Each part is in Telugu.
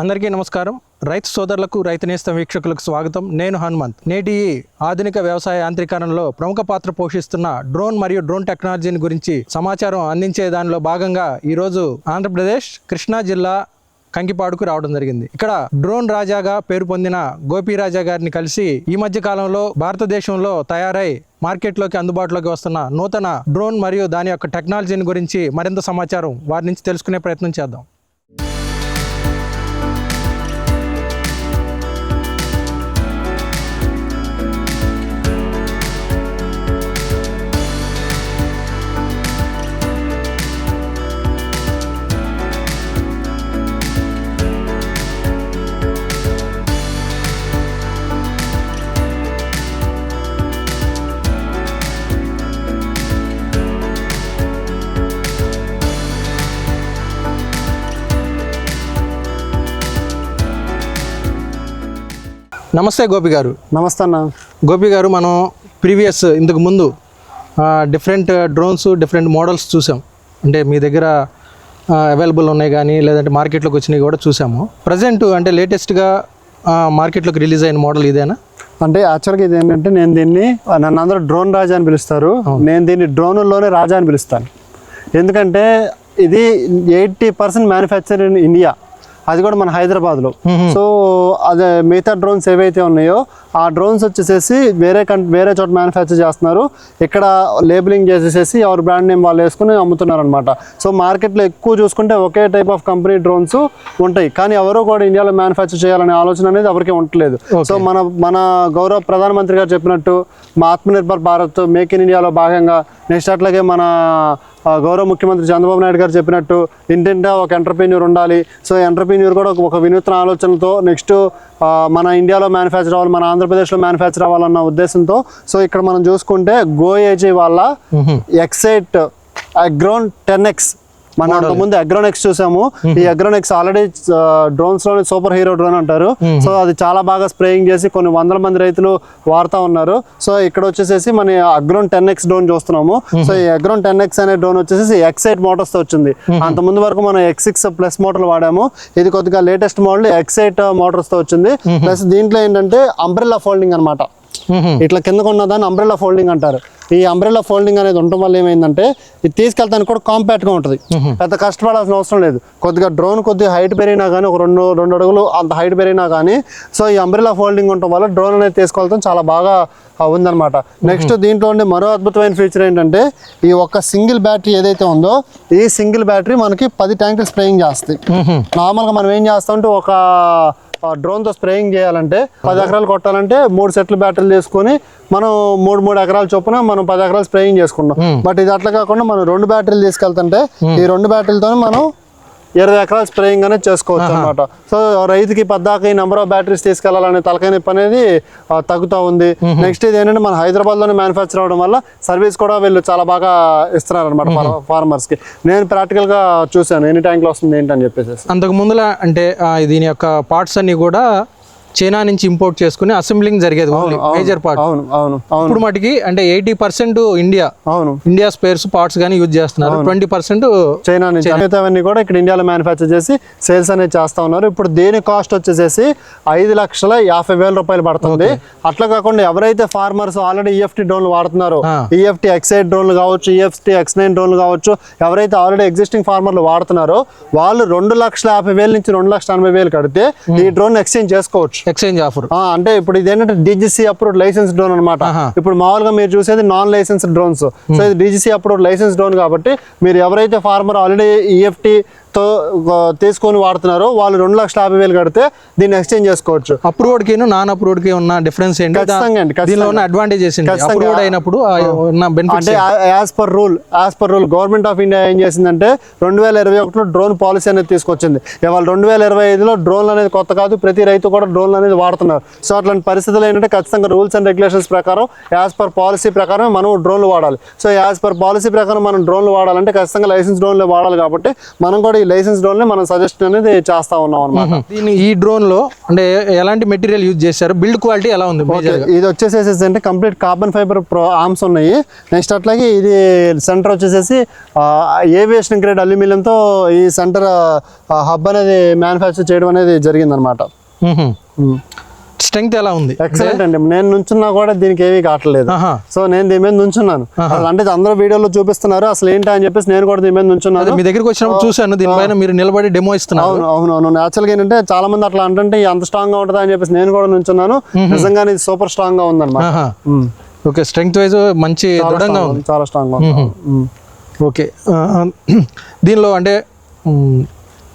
అందరికీ నమస్కారం. రైతు సోదరులకు రైతు నేస్తం వీక్షకులకు స్వాగతం. నేను హనుమంత్. నేటి ఆధునిక వ్యవసాయ యాంత్రీకరణలో ప్రముఖ పాత్ర పోషిస్తున్న డ్రోన్ మరియు డ్రోన్ టెక్నాలజీని గురించి సమాచారం అందించే దానిలో భాగంగా ఈరోజు ఆంధ్రప్రదేశ్ కృష్ణా జిల్లా కంకిపాడుకు రావడం జరిగింది. ఇక్కడ డ్రోన్ రాజాగా పేరు పొందిన గోపీరాజా గారిని కలిసి ఈ మధ్య కాలంలో భారతదేశంలో తయారై మార్కెట్లోకి అందుబాటులోకి వస్తున్న నూతన డ్రోన్ మరియు దాని యొక్క టెక్నాలజీని గురించి మరింత సమాచారం వారి నుంచి తెలుసుకునే ప్రయత్నం చేద్దాం. నమస్తే గోపి గారు. నమస్తే అన్న. గోపి గారు మనం ప్రీవియస్ ఇంతకు ముందు డిఫరెంట్ డ్రోన్స్ డిఫరెంట్ మోడల్స్ చూసాం. అంటే మీ దగ్గర అవైలబుల్ ఉన్నాయి కానీ లేదంటే మార్కెట్లోకి వచ్చినవి కూడా చూసాము. ప్రజెంట్ అంటే లేటెస్ట్గా మార్కెట్లోకి రిలీజ్ అయిన మోడల్ ఇదేనా? అంటే యాక్చువల్గా ఇది ఏంటంటే నేను దీన్ని నన్ను అందరూ డ్రోన్ రాజా అని పిలుస్తారు. నేను దీన్ని డ్రోన్లోనే రాజా అని పిలుస్తాను. ఎందుకంటే ఇది eighty percent manufacture in India అది కూడా మన హైదరాబాద్లో. సో అదే మిగతా డ్రోన్స్ ఏవైతే ఉన్నాయో ఆ డ్రోన్స్ వచ్చేసేసి వేరే కం వేరే చోట మ్యానుఫ్యాక్చర్ చేస్తున్నారు. ఇక్కడ లేబులింగ్ చేసేసేసి ఎవరి బ్రాండ్ నేమ్ వాళ్ళు వేసుకుని అమ్ముతున్నారు అనమాట సో మార్కెట్లో ఎక్కువ చూసుకుంటే ఒకే టైప్ ఆఫ్ కంపెనీ డ్రోన్స్ ఉంటాయి. కానీ ఎవరు కూడా ఇండియాలో మ్యానుఫ్యాక్చర్ చేయాలనే ఆలోచన అనేది ఎవరికి ఉండట్లేదు. సో మన మన గౌరవ ప్రధానమంత్రి గారు చెప్పినట్టు మా ఆత్మనిర్భర్ భారత్ మేక్ ఇన్ ఇండియాలో భాగంగా నెక్స్ట్ అట్లాగే మన గౌరవ ముఖ్యమంత్రి చంద్రబాబు నాయుడు గారు చెప్పినట్టు ఇంటింటా ఒక ఎంటర్ప్రీన్యూర్ ఉండాలి. సో ఎంటర్ప్రీన్యూర్ కూడా ఒక- వినూత్న ఆలోచనతో నెక్స్ట్ మన ఇండియాలో మ్యానుఫ్యాక్చర్ అవ్వాలి మన ఆంధ్రప్రదేశ్లో మ్యానుఫ్యాక్చర్ అవ్వాలన్న ఉద్దేశంతో. సో ఇక్కడ మనం చూసుకుంటే గోఏజీ వాళ్ళ ఎక్సైట్ అగ్రోన్ టెన్ ఎక్స్ మన ముందు అగ్రోనెక్స్ చూసాము. ఈ అగ్రోనెక్స్ ఆల్రెడీ డ్రోన్స్లోనే సూపర్ హీరో డ్రోన్ అంటారు. సో అది చాలా బాగా స్ప్రేయింగ్ చేసి కొన్ని వందల మంది రైతులు వాడుతా ఉన్నారు. సో ఇక్కడ వచ్చేసేసి మన అగ్రోన్ టెన్ ఎక్స్ డ్రోన్ చూస్తున్నాము. సో ఈ అగ్రోన్ టెన్ ఎక్స్ అనే డ్రోన్ వచ్చేసి ఎక్స్ ఎయిట్ మోటార్స్తో వచ్చింది. అంత ముందు వరకు మనం ఎక్స్ సిక్స్ ప్లస్ మోటార్లు వాడాము. ఇది కొద్దిగా లేటెస్ట్ మోడల్ ఎక్స్ ఎయిట్ మోటార్స్తో వచ్చింది. ప్లస్ దీంట్లో ఏంటంటే అంబ్రెల్లా ఫోల్డింగ్ అన్నమాట. ఇట్లా కిందకు ఉన్న దాన్ని అంబ్రెల్లా ఫోల్డింగ్ అంటారు. ఈ అంబ్రెల్లా ఫోల్డింగ్ అనేది ఉండటం వల్ల ఏమైందంటే ఇది తీసుకెళ్తానికి కూడా కాంపాక్ట్గా ఉంటుంది పెద్ద కష్టపడాల్సిన అవసరం లేదు. కొద్దిగా డ్రోన్ కొద్దిగా హైట్ పెరిగినా కానీ ఒక రెండు రెండు అడుగులు అంత హైట్ పెరిగినా కానీ సో ఈ అంబ్రెల్లా ఫోల్డింగ్ ఉండటం వల్ల డ్రోన్ అనేది తీసుకెళ్తాం చాలా బాగా ఉందన్నమాట. నెక్స్ట్ దీంట్లో ఉండే మరో అద్భుతమైన ఫీచర్ ఏంటంటే ఈ ఒక్క సింగిల్ బ్యాటరీ ఏదైతే ఉందో ఈ సింగిల్ బ్యాటరీ మనకి పది ట్యాంకులు స్ప్రేయింగ్ చేస్తాయి. నార్మల్గా మనం ఏం చేస్తామంటే ఒక డ్రోన్తో స్ప్రేయింగ్ చేయాలంటే పది ఎకరాలు కొట్టాలంటే మూడు సెట్లు బ్యాటరీలు తీసుకొని మనం మూడు మూడు ఎకరాల చొప్పున మనం పది ఎకరాలు స్ప్రేయింగ్ చేసుకున్నాం బట్ ఇది అట్లా కాకుండా మనం రెండు బ్యాటరీలు తీసుకెళ్తుంటే ఈ రెండు బ్యాటరీలతో మనం ఇరవై ఎకరాల స్ప్రేయింగ్ అనేది చేసుకోవచ్చు అనమాట సో రైతుకి పద్దాక ఈ నెంబర్ ఆఫ్ బ్యాటరీస్ తీసుకెళ్ళాలనే తలకాయ నొప్పి అనేది తగ్గుతూ ఉంది. నెక్స్ట్ ఇది ఏంటంటే మన హైదరాబాద్లోనే మ్యానుఫ్యాక్చర్ అవడం వల్ల సర్వీస్ కూడా వీళ్ళు చాలా బాగా ఇస్తున్నారు అనమాట ఫార్మర్స్కి. నేను ప్రాక్టికల్గా చూసాను ఎన్ని ట్యాంక్లో వస్తుంది ఏంటని చెప్పేసి అంతకు ముందులా అంటే దీని యొక్క పార్ట్స్ అన్ని కూడా చైనా నుంచి ఇంపోర్ట్ చేసుకుని అసెంబ్లింగ్ జరిగేది మేజర్ పార్ట్ అవును అవును అవును ఇప్పుడు మటుకి అంటే ఎయిటీ పర్సెంట్ ఇండియా అవును. ఇండియా స్పేర్స్ పార్ట్స్ కానీ యూజ్ చేస్తున్నారు. ట్వంటీ పర్సెంట్ చైనా నుంచి. మిగతావన్నీ కూడా ఇక్కడ ఇండియాలో మ్యానుఫ్యాక్చర్ చేసి సేల్స్ అనేది చేస్తా ఉన్నారు. ఇప్పుడు దేని కాస్ట్ వచ్చేసేసి ఐదు లక్షల యాభై వేల రూపాయలు పడుతుంది. అట్లా కాకుండా ఎవరైతే ఫార్మర్స్ ఆల్రెడీ ఈఎఫ్టీ డ్రోన్లు వాడుతున్నారో. ఈఎఫ్టీ ఎక్సైడ్ డ్రోన్లు కావచ్చు ఈఎఫ్టీ ఎక్స్ నైన్ డ్రోన్లు కావచ్చు ఎవరైతే ఆల్రెడీ ఎగ్జిస్టింగ్ ఫార్మర్లు వాడుతున్నారో వాళ్ళు రెండు లక్షల యాభై వేల నుంచి రెండు లక్షల ఎనభై వేలు కడితే ఈ డ్రోన్ ఎక్స్చేంజ్ చేసుకోవచ్చు. Exchange offer. అంటే ఇప్పుడు ఇది ఏంటంటే డిజిసి అప్రూవ్డ్ లైసెన్స్ డ్రోన్ అనమాట ఇప్పుడు మామూలుగా మీరు చూసేది నాన్ లైసెన్స్ డ్రోన్స్ సో ఇది డిజిసి అప్రూవ్డ్ లైసెన్స్ డ్రోన్ కాబట్టి మీరు ఎవరైతే ఫార్మర్ ఆల్రెడీ ఈఎఫ్టీ తో తీసుకొని వాడుతున్నారో వాళ్ళు రెండు లక్షల యాభై వేలు కడితే దీన్ని ఎక్స్చేంజ్ చేసుకోవచ్చు. అప్రూవ్డ్కి నాన్ అప్రూవ్డ్కి ఉన్న డిఫరెన్స్ ఏంటి? ఖచ్చితంగా అండి. దీనిలో ఉన్న అడ్వాంటేజెస్. అప్రూవ్డ్ అయినప్పుడు అంటే as per rule as per rule government of India ఏం చేసిందంటే రెండు వేల ఇరవై ఒకటిలో డ్రోన్ పాలసీ అనేది తీసుకొచ్చింది. ఇవాళ రెండు వేల ఇరవై ఐదులో డ్రోన్లు అనేది కొత్త కాదు ప్రతి రైతు కూడా డ్రోన్లు అనేది వాడుతున్నారు. సో అట్లాంటి పరిస్థితులు ఏంటంటే ఖచ్చితంగా రూల్స్ అండ్ రెగ్యులేషన్స్ ప్రకారం యాజ్ పర్ పాలసీ ప్రకారం మనం డ్రోన్లు వాడాలి. సో యాజ్ పర్ పాలసీ ప్రకారం మనం డ్రోన్లు వాడాలంటే ఖచ్చితంగా లైసెన్స్ డ్రోన్లు వాడాలి కాబట్టి మనం కూడా ఈ లైసెన్స్ డ్రోన్ మనం సజెస్ట్ అనేది చేస్తా ఉన్నాం అనమాట దీని ఈ డ్రోన్లో అంటే ఎలాంటి మెటీరియల్ యూజ్ చేశారు? బిల్డ్ క్వాలిటీ ఎలా ఉంది? ఇది వచ్చేసేసి అంటే complete carbon fibre pro arms ఉన్నాయి. నెక్స్ట్ అట్లాగే ఇది సెంటర్ వచ్చేసేసి ఏవియేషన్ గ్రేడ్ అల్యూమినియంతో ఈ సెంటర్ హబ్ అనేది మ్యానుఫ్యాక్చర్ చేయడం అనేది జరిగిందనమాట స్ట్రెంగ్త్ ఎలా ఉంది? ఎక్సలెంట్ అండి. నేను నుంచున్నా కూడా దీనికి ఏమీ కావట్లేదు. సో నేను దీని మీద నుంచున్నాను. అంటే అందరూ వీడియోలో చూపిస్తున్నారు. అసలు ఏంటి అని చెప్పేసి నేను కూడా దీని మీద నుంచున్నాను. మీ దగ్గరికి వచ్చినప్పుడు చూశాను. దీనిపైన మీరు నిలబడి డెమో ఇస్తున్నారు. అవును అవును అవును. యాక్చువల్గా ఏంటంటే చాలా మంది అట్లా అంటుంటే అంత స్ట్రాంగ్గా ఉంటుందా? అని చెప్పేసి నేను కూడా నుంచున్నాను. నిజంగానే ఇది సూపర్ స్ట్రాంగ్గా ఉందన్నమాట. ఓకే స్ట్రెంగ్త్ వైజ్ మంచి దృఢంగా ఉంది. చాలా స్ట్రాంగ్గా. ఓకే. దీనిలో అంటే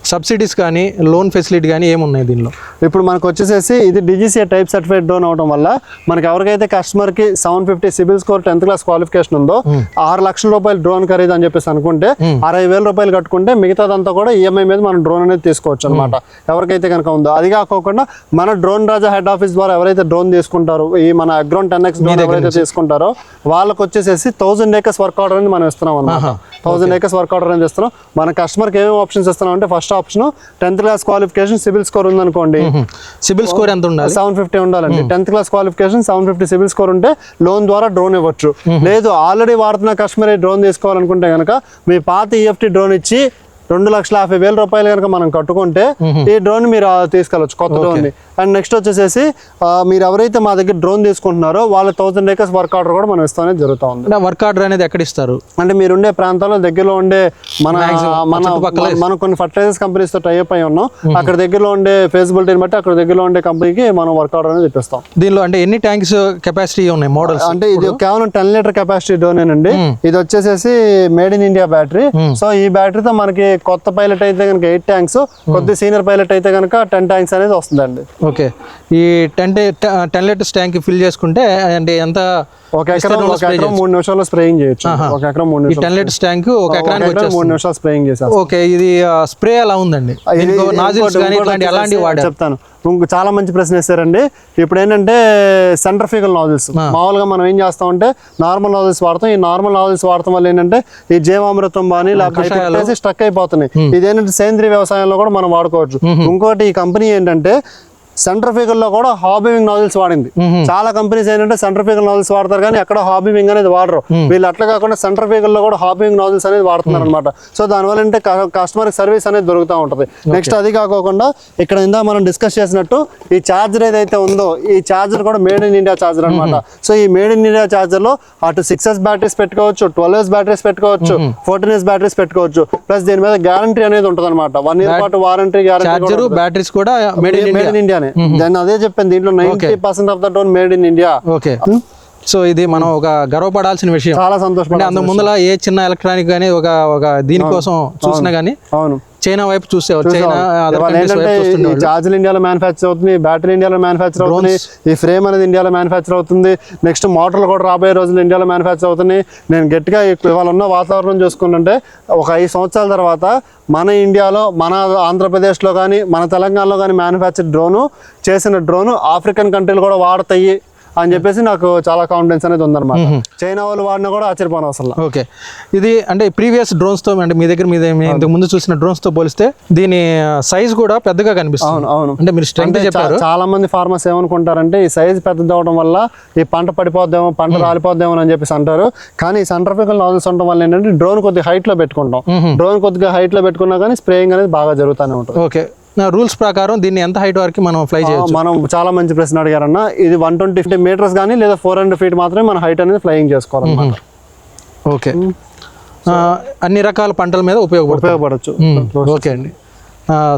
సబ్సిడీస్ కానీ లోన్ ఫెసిలిటీ కానీ ఏమున్నాయి దీనిలో? ఇప్పుడు మనకు వచ్చేసేసి ఇది డిజిసిఏ టైప్ సర్టిఫైడ్ డ్రోన్ అవడం వల్ల మనకి ఎవరికైతే కస్టమర్కి seven fifty CIBIL score tenth class qualification ఉందో ఆరు లక్షల రూపాయలు డ్రోన్ ఖరీదు అని చెప్పేసి అనుకుంటే అరవై వేల రూపాయలు కట్టుకుంటే మిగతాదంతా కూడా ఈఎంఐ మీద మనం డ్రోన్ అనేది తీసుకోవచ్చు అనమాట ఎవరికైతే కనుక ఉందో. అది కాకోకుండా మన డ్రోన్ రాజా హెడ్ ఆఫీస్ ద్వారా ఎవరైతే డ్రోన్ తీసుకుంటారో ఈ మన అగ్రోన్ టెన్ ఎక్స్ డ్రోన్ ఎవరైతే తీసుకుంటారో వాళ్ళకి వచ్చేసేసి థౌసండ్ ఏకర్స్ వర్క్ ఆర్డర్ అనేది మనం ఇస్తున్నాం అనమాట థౌసండ్ ఏకర్స్ వర్క్ ఆర్డర్ అనేది ఇస్తున్నాం. మన కస్టమర్కి ఏమేమి ఆప్షన్స్ ఇస్తున్నాం అంటే first option tenth class qualification CIBIL score ఉందనుకోండి. సిబిల్ స్కోర్ ఎంత ఉండాలి? సెవెన్ ఫిఫ్టీ ఉండాలండి. Tenth class qualification seven fifty CIBIL score ఉంటే లోన్ ద్వారా డ్రోన్ ఇవ్వచ్చు. లేదు ఆల్రెడీ వాడుతున్న కస్టమర్ డ్రోన్ తీసుకోవాలనుకుంటే కనుక మీ పాత ఈఎఫ్టీ డ్రోన్ ఇచ్చి రెండు లక్షల యాభై వేల రూపాయలు కనుక మనం కట్టుకుంటే ఈ డ్రోన్ మీరు తీసుకెళ్ళచ్చు. కొత్త డ్రోన్ని అండ్ నెక్స్ట్ వచ్చేసేసి ఆ, మీరు ఎవరైతే మా దగ్గర డ్రోన్ తీసుకుంటున్నారో వాళ్ళ థౌసండ్ ఏకర్స్ వర్క్ ఆర్డర్ కూడా మనం ఇస్తానే జరుగుతూ ఉంది వర్క్ ఆర్డర్ అనేది ఎక్కడ ఇస్తారు? అంటే మీరు ఉండే ప్రాంతాల్లో దగ్గరలో ఉండే మన మన మనం కొన్ని ఫర్టిలైజర్స్ కంపెనీస్తో టైప్ అయి ఉన్నాం. అక్కడ దగ్గరలో ఉండే ఫేసిబిలిటీని బట్టి అక్కడ దగ్గరలో ఉండే కంపెనీకి మనం వర్క్ ఆర్డర్ అనేది ఇప్పిస్తాం. దీనిలో అంటే ఎన్ని ట్యాంక్స్ కెపాసిటీ ఉన్నాయి మోడల్స్ అంటే ఇది కేవలం టెన్ లీటర్ కెపాసిటీ డ్రోన్ అండి ఇది వచ్చేసేసి made in India battery. So ఈ బ్యాటరీతో మనకి కొత్త పైలట్ అయితే కనుక ఎయిట్ ట్యాంక్స్ కొద్ది సీనియర్ పైలట్ అయితే కనుక టెన్ ట్యాంక్స్ అనేది వస్తుందండి. ఓకే ఈ ten ten litres tank fill చేసుకుంటే అంటే ఎంత ఒక ఎకరం ఒక ఎకరం మూడు నిమిషాల్లో స్ప్రేయింగ్ చేయొచ్చు. ఒక ఎకరం మూడు నిమిషాలు టెన్ లీటర్స్ ట్యాంక్ ఒక ఎకరానికి మూడు నిమిషాలు స్ప్రేయింగ్ చేసేస్తాం ఓకే ఇది స్ప్రే ఎలా ఉందండి? నాజిల్స్ కానీ ఇట్లాంటి వాడారు? చెప్తాను. ఇంకో చాలా మంచి ప్రశ్న వేస్తారండి ఇప్పుడు ఏంటంటే సెంటర్ ఫిగల్ నాజిల్స్ మామూలుగా మనం ఏం చేస్తామంటే నార్మల్ నాజిల్స్ వాడతాం. ఈ నార్మల్ నాజిల్స్ వాడటం వల్ల ఏంటంటే ఈ జీవామృతం కానీ లేకపోతే స్టక్ అయిపోతున్నాయి ఇదేంటంటే సేంద్రీయ వ్యవసాయంలో కూడా మనం వాడుకోవచ్చు. ఇంకోటి ఈ కంపెనీ ఏంటంటే సెంటర్లో కూడా హాబీ వింగ్ నాజిల్స్ వాడింది. చాలా కంపెనీస్ ఏంటంటే సెంటర్ ఫిగల్ నాజిల్స్ వాడతారు కానీ ఎక్కడ హాబీ వింగ్ అనేది వాడరు. వీళ్ళు అట్లా కాకుండా సెంటర్లో కూడా హాబీ వింగ్ నాజిల్స్ అనేది వాడుతున్నారు అనమాట సో దానివల్ల ఏంటంటే కస్టమర్ సర్వీస్ అనేది దొరుకుతూ ఉంటుంది. నెక్స్ట్ అది కాకోకుండా ఇక్కడ ఇందా మనం డిస్కస్ చేసినట్టు ఈ ఛార్జర్ ఏదైతే ఉందో ఈ ఛార్జర్ కూడా మేడ్ ఇన్ ఇండియా ఛార్జర్ అనమాట సో ఈ మేడ్ ఇన్ ఇండియా ఛార్జర్లో అటు సిక్స్ ఎస్ బ్యాటరీస్ పెట్టుకోవచ్చు ట్వెల్వ్ ఎస్ బ్యాటరీస్ పెట్టుకోవచ్చు ఫోర్టీన్ ఎస్ బ్యాటరీస్ పెట్టుకోవచ్చు. ప్లస్ దీని మీద గ్యారంటీ అనేది ఉంటుంది అనమాట వన్ ఇయర్ పాటు వారంటీ గ్యారంటీ బ్యాటరీస్ కూడా మేడ్ ఇన్ మేడ్ ఇన్ ఇండియానే. దాన్ని అదే చెప్పాను దీంట్లో ninety percent of the drone made in India okay so ఇది మనం ఒక గర్వపడాల్సిన విషయం. చాలా అంటే సంతోషపడ అంత ముందల ఏ చిన్న ఎలక్ట్రానిక్ కానీ ఒక ఒక దీనికోసం చూసినా కానీ అవును. చైనా వైపు చూసేవారు చైనా చార్జర్ ఇండియాలో మ్యానుఫ్యాక్చర్ అవుతుంది బ్యాటరీ ఇండియాలో మ్యానుఫ్యాక్చర్ అవుతుంది ఈ ఫ్రేమ్ అనేది ఇండియాలో మ్యానుఫ్యాక్చర్ అవుతుంది. నెక్స్ట్ మోటార్లు కూడా రాబోయే రోజులు ఇండియాలో మ్యానుఫ్యాక్చర్ అవుతుంది నేను గట్టిగా ఇవాళ ఉన్న వాతావరణం చూసుకుంటుంటే ఒక ఐదు సంవత్సరాల తర్వాత మన ఇండియాలో మన ఆంధ్రప్రదేశ్లో కానీ మన తెలంగాణలో కానీ మ్యానుఫ్యాక్చర్ డ్రోను చేసిన డ్రోను ఆఫ్రికన్ కంట్రీలు కూడా వాడతాయి. అని చెప్పేసి నాకు చాలా కాన్ఫిడెన్స్ అనేది ఉందన్నమాట. చైనా వాళ్ళు వాడినా కూడా ఆశ్చర్యపోను అసలు ఓకే. ఇది అంటే ప్రీవియస్ డ్రోన్స్తో అంటే మీ దగ్గర మీద ఇంతకు ముందు చూసిన డ్రోన్స్తో పోలిస్తే దీని సైజ్ కూడా పెద్దగా కనిపిస్తుంది. అవును అవును. అంటే మీరు స్ట్రెంగ్త్ అంటే చెప్పారు. చాలా మంది ఫార్మర్స్ ఏమనుకుంటారంటే ఈ సైజ్ పెద్దది అవడం వల్ల ఈ పంట పడిపోద్దేమో పంట రాలిపోద్దేమో అని చెప్పేసి అంటారు. కానీ ఈ సెంటర్ ఫికల్ నాజిల్స్ ఉండడం వల్ల ఏంటంటే డ్రోన్ కొద్దిగా హైట్లో పెట్టుకుంటాం. డ్రోన్ కొద్దిగా హైట్లో పెట్టుకున్నా కానీ స్ప్రేయింగ్ అనేది బాగా జరుగుతూనే ఉంటుంది. ఓకే. రూల్స్ ప్రకారం దీన్ని ఎంత హైట్ వరకు మనం ఫ్లై చేయొచ్చు? మనం చాలా మంచి ప్రశ్న అడిగారన్న. ఇది వన్ ట్వంటీ ఫిఫ్టీ మీటర్స్ కానీ లేదా ఫోర్ హండ్రెడ్ ఫీట్ మాత్రమే మన హైట్ అనేది ఫ్లయింగ్ చేసుకోవాలన్నమాట. ఓకే. అన్ని రకాల పంటల మీద ఉపయోగపడుతుంది. ఉపయోగపడచ్చు. ఓకే అండి.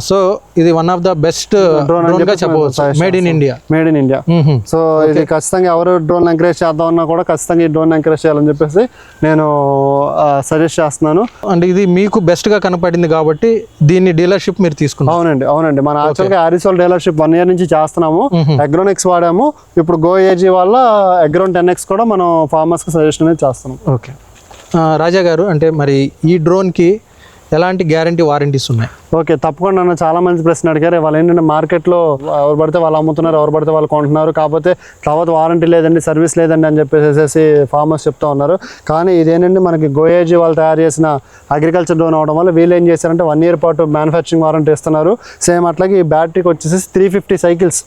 సో ఇది వన్ ఆఫ్ ద బెస్ట్ డ్రోన్గా చెప్పవచ్చు. Made in India made in India so ఇది ఖచ్చితంగా ఎవరు డ్రోన్ ఎంకరేజ్ చేద్దామన్నా కూడా ఖచ్చితంగా ఈ డ్రోన్ ఎంకరేజ్ చేయాలని చెప్పేసి నేను సజెస్ట్ చేస్తున్నాను. అంటే ఇది మీకు బెస్ట్గా కనపడింది కాబట్టి దీన్ని డీలర్షిప్ మీరు తీసుకున్నారు అవునండి అవునండి. మన యాక్చువల్గా ఆరిసోల్ డీలర్షిప్ వన్ ఇయర్ నుంచి చేస్తున్నాము. అగ్రోనిక్స్ వాడాము. ఇప్పుడు గో ఏజీ వల్ల అగ్రోన్ టెన్ ఎక్స్ కూడా మనం ఫార్మర్స్కి సజెషన్ అనేది చేస్తున్నాం. ఓకే రాజా గారు అంటే మరి ఈ డ్రోన్కి ఎలాంటి గ్యారంటీ వారంటీస్ ఉన్నాయి? ఓకే తప్పకుండా నన్ను చాలా మంది ప్రశ్న అడిగారు. వాళ్ళు ఏంటంటే మార్కెట్లో ఎవరు పడితే వాళ్ళు అమ్ముతున్నారు ఎవరు పడితే వాళ్ళు కొంటున్నారు. కాకపోతే తర్వాత వారంటీ లేదండి సర్వీస్ లేదండి అని చెప్పేసి ఫార్మర్స్ చెప్తా ఉన్నారు. కానీ ఇదేంటంటే మనకి గోయేజీ వాళ్ళు తయారు చేసిన అగ్రికల్చర్ డ్రోన్ అవడం వల్ల వీళ్ళు ఏం చేశారంటే వన్ ఇయర్ పాటు మ్యానుఫ్యాక్చరింగ్ వారంటీ ఇస్తున్నారు. సేమ్ అట్లాగే ఈ బ్యాటరీకి వచ్చేసి three fifty cycles.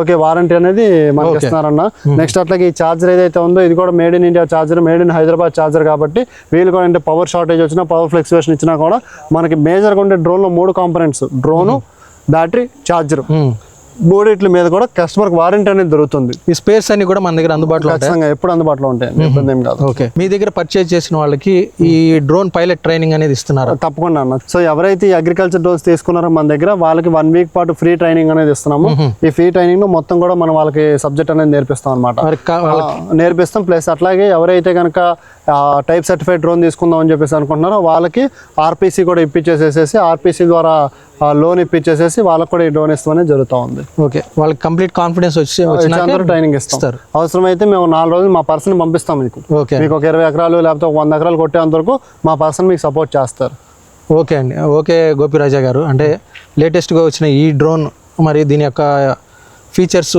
Okay warranty అనేది మనకి ఇస్తున్నారన్న. నెక్స్ట్ అట్లాగే ఈ ఛార్జర్ ఏదైతే ఉందో ఇది కూడా made in India charger made in Hyderabad charger కాబట్టి వీళ్ళు కూడా అంటే పవర్ షార్టేజ్ వచ్చినా పవర్ ఫ్లెక్చువేషన్ ఇచ్చినా కూడా మనకి మేజర్గా ఉండే డ్రోన్లో మూడు కాంపనెంట్స్ డ్రోను బ్యాటరీ ఛార్జర్ మ్. మూడిట్ల మీద కూడా కస్టమర్కి వారంటీ అనేది దొరుకుతుంది. ఈ స్పేర్స్ అన్ని కూడా మన దగ్గర అందుబాటులో ఉంటాయి? ఖచ్చితంగా ఎప్పుడు అందుబాటులో ఉంటాయి. ఇబ్బంది ఏం కాదు. ఓకే. మీ దగ్గర పర్చేజ్ చేసిన వాళ్ళకి ఈ డ్రోన్ పైలట్ ట్రైనింగ్ అనేది ఇస్తున్నారు? తప్పకుండా అన్న. సో ఎవరైతే ఈ అగ్రికల్చర్ డ్రోన్స్ తీసుకున్నారో మన దగ్గర వాళ్ళకి వన్ వీక్ పాటు ఫ్రీ ట్రైనింగ్ అనేది ఇస్తున్నాము. ఈ ఫ్రీ ట్రైనింగ్లో మొత్తం కూడా మనం వాళ్ళకి సబ్జెక్ట్ అనేది నేర్పిస్తాం అనమాట నేర్పిస్తాం. ప్లస్ అట్లాగే ఎవరైతే కనుక టైప్ సర్టిఫైడ్ డ్రోన్ తీసుకుందాం అని చెప్పేసి అనుకుంటున్నారో వాళ్ళకి ఆర్పిసి కూడా ఇప్పించేసేసి ఆర్పిసి ద్వారా లోన్ ఇప్పించేసేసి వాళ్ళకి కూడా ఈ డ్రోన్ ఇస్తామని జరుగుతూ ఉంది. ఓకే. వాళ్ళకి కంప్లీట్ కాన్ఫిడెన్స్ వచ్చి అందరూ ట్రైనింగ్ ఇస్తాం. ఇస్తారు. అవసరమైతే మేము నాలుగు రోజులు మా పర్సన్ పంపిస్తాం మీకు. ఓకే. మీకు ఒక ఇరవై ఎకరాలు లేకపోతే ఒక వంద ఎకరాలు కొట్టేంత వరకు మా పర్సన్ మీకు సపోర్ట్ చేస్తారు. ఓకే అండి. ఓకే గోపిరాజా గారు. అంటే లేటెస్ట్గా వచ్చిన ఈ డ్రోన్ మరి దీని యొక్క ఫీచర్స్